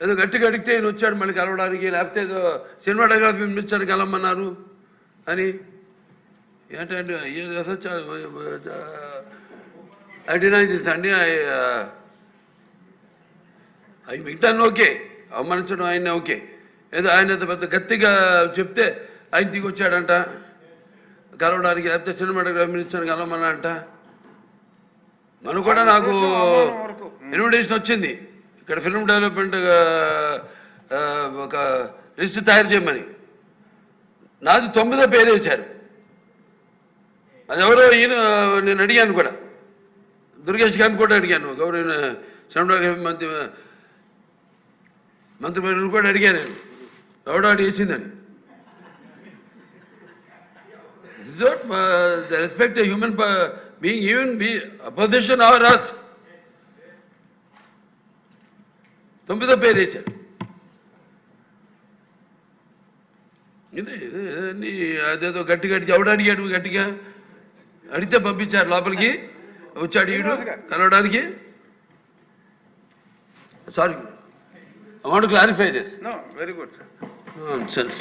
ఏదో గట్టిగా అడిగితే ఈయన వచ్చాడు మళ్ళీ కలవడానికి లేకపోతే ఏదో సినిమాటోగ్రఫీ మినిస్టర్ కలవమన్నారు అని. ఏంటంటే డినై దిస్ అండి అవి మిగతాన్ని ఓకే అవమానించడం ఆయన ఓకే. ఏదో ఆయన పెద్ద గట్టిగా చెప్తే ఆయన దిగి వచ్చాడంట. కలవడానికి లేకపోతే సినిమాటోగ్రఫీ మినిస్టర్ కలవమన్నా అంట మనం కూడా నాకు ఇన్విటేషన్ వచ్చింది. ఇక్కడ ఫిల్మ్ డెవలప్మెంట్ ఒక లిస్ట్ తయారు చేయమని. నాది తొమ్మిదో పేరు వేశారు అది ఎవరో ఈయన నేను అడిగాను కూడా. దుర్గేష్ గారిని కూడా అడిగాను. గౌరవ సినిమాటోగ్రఫీ మంత్రి మంత్రి కూడా అడిగాను నేను. ఎవడో అడి వేసిందని. Respect not uh, the respect a human uh, తొమ్మిదో పేరు వేశారు. ఇదే అదేదో గట్టి గట్టి ఎవడు అడిగాడు గట్టిగా? అడిగితే పంపించారు లోపలికి. వచ్చాడు ఈడు కలవడానికి. Sorry I want clarify this very good, sir. Sense